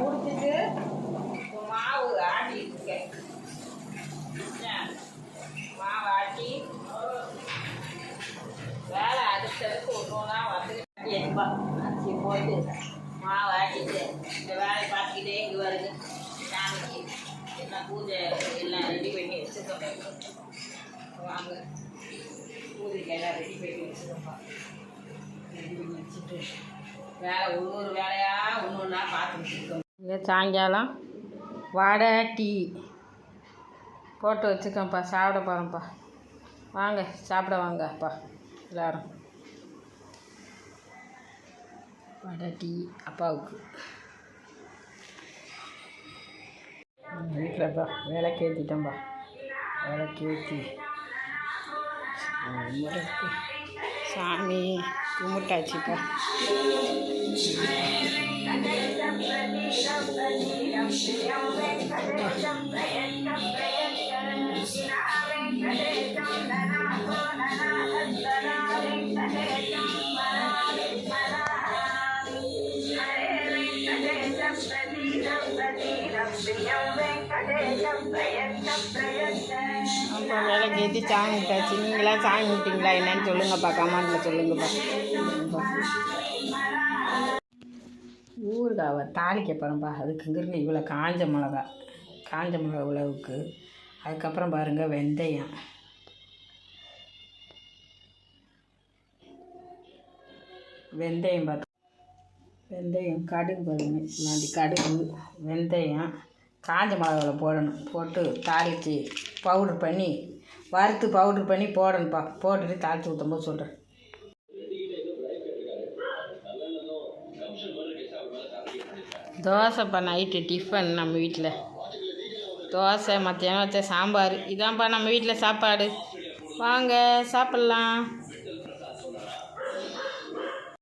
முடிச்சுட்டு இப்போ மாவு ஆட்டிட்டு இருக்கேன் மாவு ஆட்டி வேலை அடுத்தடுத்து ஒன்று வந்துக்கிட்டு என்பா அரிசி போட்டு மாவு ஆட்டிட்டு இந்த வேலையை பார்த்துக்கிட்டே இங்கே வருது. சாமிக்கு எல்லாம் பூஜை எல்லாம் ரெடி பண்ணி வச்சுருக்கோம். வாங்க. பூஜைக்கு எல்லாம் ரெடி பண்ணி வச்சுருக்கோம்ப்பா ரெடி பண்ணி வச்சுட்டு வேலை ஒவ்வொரு வேலையாக ஒன்று ஒன்றா பார்த்துக்கிட்டு இருக்கோம். இங்கே சாயங்காலம் வடை டீ போட்டு வச்சுக்கோப்பா சாப்பிட போகிறோம்ப்பா வாங்க சாப்பிட வாங்கப்பா. எல்லாரும். வடை டீ அப்பாவுக்கு. வீட்டில்ப்பா வேலைக்கு ஏற்றிட்டோம்ப்பா வேலைக்கு ஏற்றி சாமி கும்பிட்டாச்சுப்பா. அப்பா வேலைக்கு ஏற்றி சாமி கும்பிட்டாச்சு நீங்களாம் சாமி விட்டீங்களா என்னன்னு சொல்லுங்கப்பா கமெண்டில் சொல்லுங்கப்பா. ஊறுகாவை தாளிக்க போகிறோம்ப்பா அதுக்குங்கிறது இவ்வளோ காஞ்ச மிளகா காஞ்ச மிளகா உழவுக்கு. அதுக்கப்புறம் பாருங்கள் வெந்தயம். வெந்தயம் பார்த்து வெந்தயம் கடுகு பாருங்க. கடுகு வெந்தயம் காஞ்ச மிளகாவில் போடணும். போட்டு தாளித்து பவுட்ரு பண்ணி வறுத்து பவுட்ரு பண்ணி போடணும்ப்பா போட்டுட்டு தாளித்து ஊற்றும்போது சொல்கிறேன் தோசைப்பா நைட்டு டிஃபன் நம்ம வீட்டில் தோசை மத்தியானம் வச்ச சாம்பார். இதான்ப்பா நம்ம வீட்டில் சாப்பாடு. வாங்க சாப்பிட்லாம்.